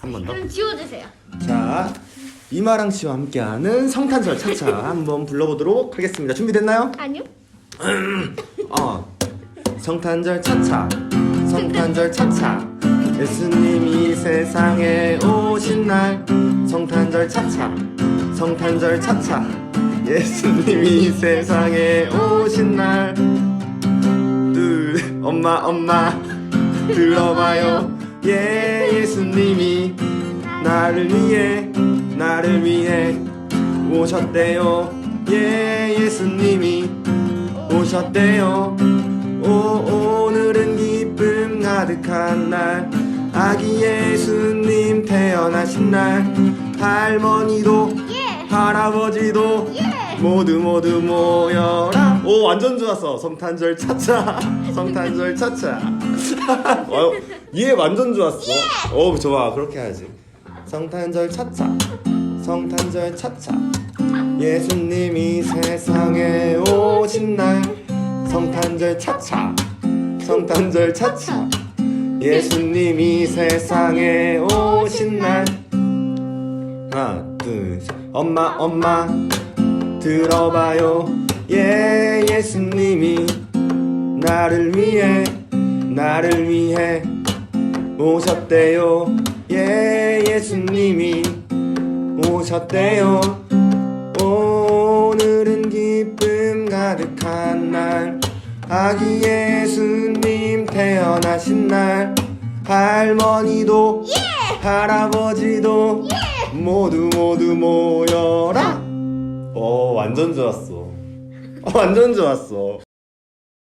한 번 더. 그럼 지워주세요. 자, 이마랑 씨와 함께하는 성탄절 차차 한번 불러보도록 하겠습니다. 준비됐나요? 아니요? 어. 성탄절 차차, 성탄절 차차. 예수님이 세상에 오신 날. 성탄절 차차, 성탄절 차차. 예수님이 세상에 오신 날. 둘, 엄마, 엄마, 들어봐요. 예, 나를 위해, 나를 위해 오셨대요. 예, 예수님이 오셨대요. 오, 오늘은 기쁨 가득한 날. 아기 예수님 태어나신 날. 할머니도, 예! 할아버지도, 예! 모두 모두 모여라. 오, 완전 좋았어. 성탄절 차차. 성탄절 차차. 어, 얘 완전 좋았어. 오, 좋아. 그렇게 해야지. 성탄절 차차. 성탄절 차차. 예수님이 세상에 오신 날 성탄절 차차 성탄절 차차 예수님이 세상에 오신 날. 하나 둘셋. 엄마 엄마. 들어봐요. 예 예수님이 나를 위해 나를 위해 오셨대요 예 예수님이 오셨대요. 오늘은 기쁨 가득한 날. 아기 예수님 태어나신 날. 할머니도 할아버지도 모두 모두 모여라. 어 완전 좋았어. 어, 완전 좋았어